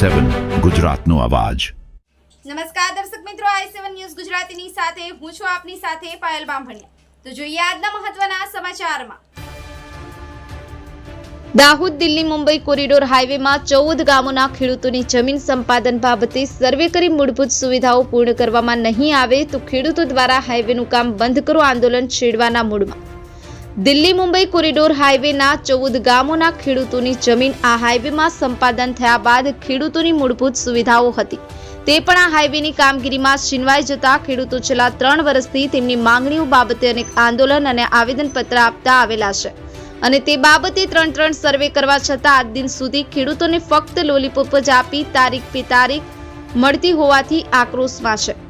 સેવન ગુજરાતનો અવાજ. નમસ્કાર દર્શક મિત્રો આઈ સેવન ન્યૂઝ ગુજરાતીની સાથે હું છું આપની સાથે પાયલ બામભણિયા. તો જોઈએ આજના મહત્વના સમાચારમાં. દાહોદ દિલ્હી મુંબઈ કોરિડોર હાઈવેમાં ચૌદ ગામોના ખેડૂતોની જમીન સંપાદન બાબતે સર્વે કરી મૂળભૂત સુવિધાઓ પૂર્ણ કરવામાં નહીં આવે તો ખેડૂતો દ્વારા હાઈવેનું કામ બંધ કરો આંદોલન છેડવાના મૂડમાં. દિલ્હી મુંબઈ કોરિડોર હાઈવેના ચૌદ ગામોના ખેડૂતોની જમીન આ હાઈવેમાં સંપાદન થયા બાદ ખેડૂતોની મૂળભૂત સુવિધાઓ હતી. તે પણ આ હાઈવેની કામગીરીમાં છીનવાઈ જતા ખેડૂતો છેલ્લા ત્રણ વર્ષથી તેમની માંગણીઓ બાબતે અનેક આંદોલન અને આવેદનપત્ર આપતા આવેલા છે. અને તે બાબતે ત્રણ ત્રણ સર્વે કરવા છતાં આજ દિન સુધી ખેડૂતોને ફક્ત લોલીપોપ જ આપી તારીખ પે તારીખ મળતી હોવાથી આક્રોશમાં છે.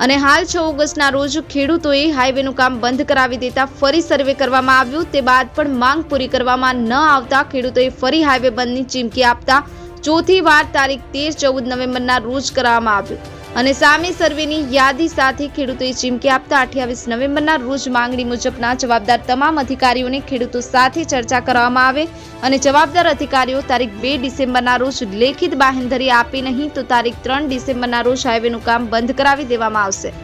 અને હાલ છ ઓગસ્ટના રોજ ખેડૂતોએ હાઈવેનું કામ બંધ કરાવી દેતા ફરી સર્વે કરવામાં આવ્યું. તે બાદ પણ માંગ પૂરી કરવામાં ન આવતા ખેડૂતોએ ફરી હાઈવે બંધની ચીમકી આપતા ચોથી વાર તારીખ તેર, ચૌદ નવેમ્બરના રોજ કરવામાં આવ્યું. અને સામે સર્વેની યાદી સાથે ખેડૂતોએ ચીમકી આપતા અઠ્યાવીસ નવેમ્બરના રોજ માંગણી મુજબના જવાબદાર તમામ અધિકારીઓને ખેડૂતો સાથે ચર્ચા કરવામાં આવે અને જવાબદાર અધિકારીઓ તારીખ બે ડિસેમ્બરના રોજ લેખિત બાહેંધરી આપી નહીં તો તારીખ ત્રણ ડિસેમ્બરના રોજ હાઈવેનું કામ બંધ કરાવી દેવામાં આવશે.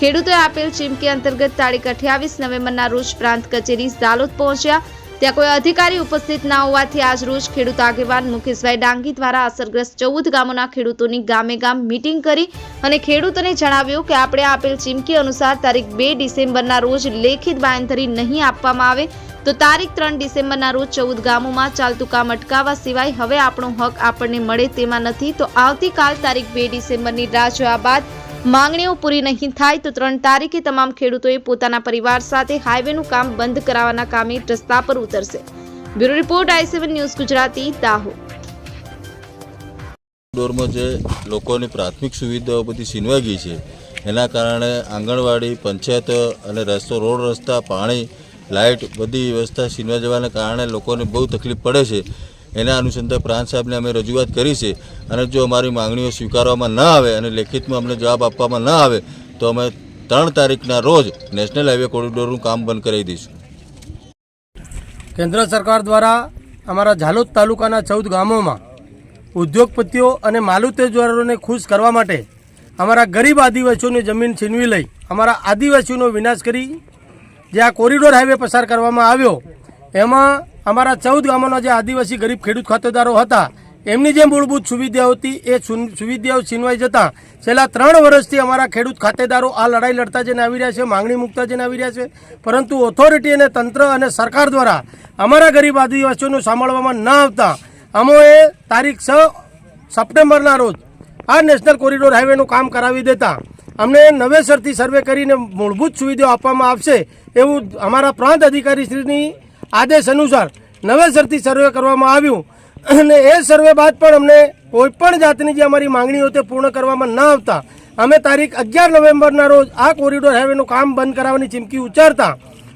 ખેડૂતોએ આપેલ ચીમકી અંતર્ગત તારીખ અઠ્યાવીસ નવેમ્બરના રોજ પ્રાંત કચેરી ઝાલોદ પહોંચ્યા ત્યાં કોઈ અધિકારી ઉપસ્થિત ના હોવાથી આજ રોજ ખેડૂત આગેવાન મુકેશભાઈ ડાંગી દ્વારા અસરગ્રસ્ત ચૌદ ગામોના ખેડૂતોની ગામે ગામ મીટિંગ કરી અને ખેડૂતોને જણાવ્યું કે આપણે આપેલ ચીમકી અનુસાર તારીખ બે ડિસેમ્બરના રોજ લેખિત બાયંતરી નહીં આપવામાં આવે તો તારીખ ત્રણ ડિસેમ્બરના રોજ ચૌદ ગામોમાં ચાલતું કામ અટકાવવા સિવાય હવે આપણો હક આપણને મળે તેમાં નથી. તો આવતીકાલ તારીખ બે ડિસેમ્બરની રાહ જોયા બાદ માંગણીઓ પૂરી નહીં થાય તો ત્રણ તારીખે તમામ ખેડૂતોએ પોતાના પરિવાર સાથે હાઈવેનું કામ બંધ કરાવવાના કામે રસ્તા પર ઉતરશે. Bureau report I news Gujarati, Dahod. ડોરમાં જે લોકોની પ્રાથમિક સુવિધાઓ બધી છીનવાઈ ગઈ છે, એના કારણે આંગણવાડી, પંચાયત અને રસ્તો, રોડ રસ્તા, પાણી, લાઇટ બધી વ્યવસ્થા છીનવાઈ જવાને કારણે લોકોને બહુ તકલીફ પડે છે. એના અનુસંધાન પ્રાંત સાહેબને અમે રજૂઆત કરી છે. અને જો અમારી માંગણીઓ સ્વીકારવામાં ન આવે અને લેખિતમાં અમને જવાબ આપવામાં ન આવે, તો અમે ત્રણ તારીખના રોજ નેશનલ હાઈવે કોરિડોરનું કામ બંધ કરાવી દઈશું. કેન્દ્ર સરકાર દ્વારા અમારા ઝાલોદ તાલુકાના ચૌદ ગામોમાં ઉદ્યોગપતિઓ અને માલુતેજવારોને ખુશ કરવા માટે અમારા ગરીબ આદિવાસીઓની જમીન છીનવી લઈ અમારા આદિવાસીઓનો વિનાશ કરી જે આ કોરિડોર હાઈવે પસાર કરવામાં આવ્યો, એમાં અમારા ચૌદ ગામોના જે આદિવાસી ગરીબ ખેડૂત ખાતેદારો હતા, એમની જે મૂળભૂત સુવિધાઓ હતી, એ સુવિધાઓ છીનવાઈ જતાં છેલ્લા ત્રણ વર્ષથી અમારા ખેડૂત ખાતેદારો આ લડાઈ લડતા જઈને આવી રહ્યા છે, માંગણી મૂકતા જઈને આવી રહ્યા છે, પરંતુ ઓથોરિટી અને તંત્ર અને સરકાર દ્વારા અમારા ગરીબ આદિવાસીઓનું સાંભળવામાં ન આવતા, અમોએ તારીખ છ સપ્ટેમ્બરના રોજ આ નેશનલ કોરિડોર હાઈવેનું કામ કરાવી દેતા, અમને નવેસરથી સર્વે કરીને મૂળભૂત સુવિધાઓ આપવામાં આવશે એવું અમારા પ્રાંત અધિકારીશ્રીની આદેશ અનુસાર નવેસરથી સર્વે કરવામાં આવ્યું. અને એ સર્વે બાદ પણ અમને કોઈપણ જાતની જે અમારી માંગણીઓ તે પૂર્ણ કરવામાં ન આવતા. અમે તારીખ અગિયાર નવેમ્બરના રોજ આ કોરિડોર હાઈવેનું કામ બંધ કરાવવાની ચીમકી ઉચ્ચારતા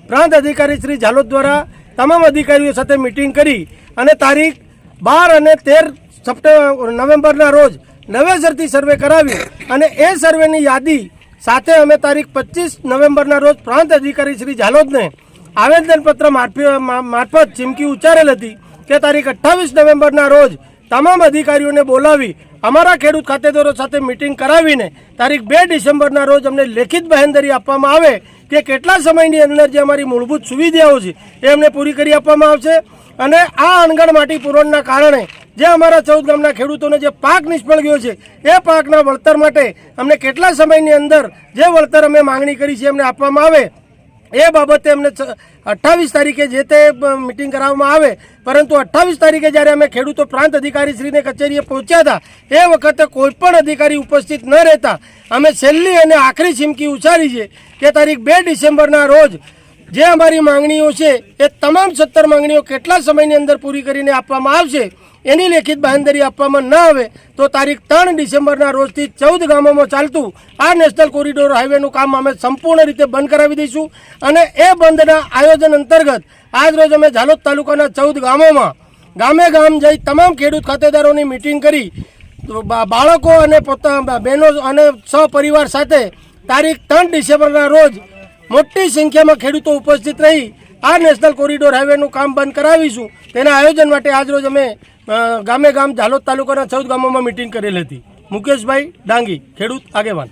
પ્રાંત અધિકારી શ્રી ઝાલોદ દ્વારા તમામ અધિકારીઓ સાથે મિટિંગ કરી અને તારીખ બાર અને તેર સપ્ટેમ્બર નવેમ્બરના રોજ નવેસરથી સર્વે કરાવી અને એ સર્વેની યાદી સાથે અમે તારીખ પચીસ નવેમ્બરના રોજ પ્રાંત અધિકારી શ્રી ઝાલોદને આવેદનપત્ર મારફી- મારફત ચીમકી ઉચ્ચારેલ હતી કે તારીખ અઠ્ઠાવીસ નવેમ્બરના રોજ તમામ અધિકારીઓને બોલાવી અમારા ખેડૂત ખાતેદારો સાથે મિટિંગ કરાવીને તારીખ બે ડિસેમ્બરના રોજ અમને લેખિત બાહેંધરી આપવામાં આવે કે કેટલા સમયની અંદર જે અમારી મૂળભૂત સુવિધાઓ છે એ અમને પૂરી કરી આપવામાં આવશે. અને આ અણગણ માટી પૂરણના કારણે જે અમારા ચૌદ ગામના ખેડૂતોને જે પાક નિષ્ફળ ગયો છે, એ પાકના વળતર માટે અમને કેટલા સમયની અંદર જે વળતર અમે માંગણી કરી છે એમને આપવામાં આવે. એ બાબતે અમને અઠ્ઠાવીસ તારીખે જે તે મિટિંગ કરાવવામાં આવે, પરંતુ અઠ્ઠાવીસ તારીખે જ્યારે અમે ખેડૂતો પ્રાંત અધિકારી શ્રીને કચેરીએ પહોંચ્યા હતા, એ વખતે કોઈ પણ અધિકારી ઉપસ્થિત ન રહેતા, અમે છેલ્લી અને આખરી ચીમકી ઉચ્ચારી છે કે તારીખ બે ડિસેમ્બરના રોજ જે અમારી માંગણીઓ છે, એ તમામ સત્તર માંગણીઓ કેટલા સમયની અંદર પૂરી કરીને આપવામાં આવશે, એની લેખિત બાંહેધરી આપવામાં ન આવે, તો તારીખ ત્રણ ડિસેમ્બરના રોજથી ચૌદ ગામોમાં ચાલતું આ નેશનલ કોરિડોર હાઈવેનું કામ અમે સંપૂર્ણ રીતે બંધ કરાવી દઈશું અને એ બંધના આયોજન અંતર્ગત આજ રોજ અમે ઝાલોદ તાલુકાના ચૌદ ગામોમાં ગામે ગામ જઈ તમામ ખેડૂત ખાતેદારોની મિટિંગ કરી બાળકો અને પોતા બહેનો અને સહપરિવાર સાથે તારીખ ત્રણ ડિસેમ્બરના રોજ મોટી સંખ્યામાં ખેડૂતો ઉપસ્થિત રહી આ નેશનલ કોરિડોર હાઈવેનું કામ બંધ કરાવીશું. તેના આયોજન માટે આજરોજ અમે ગામે ગામ ઝાલોદ તાલુકાના ચૌદ ગામોમાં મિટિંગ કરેલી હતી. મુકેશભાઈ ડાંગી, ખેડૂત આગેવાન.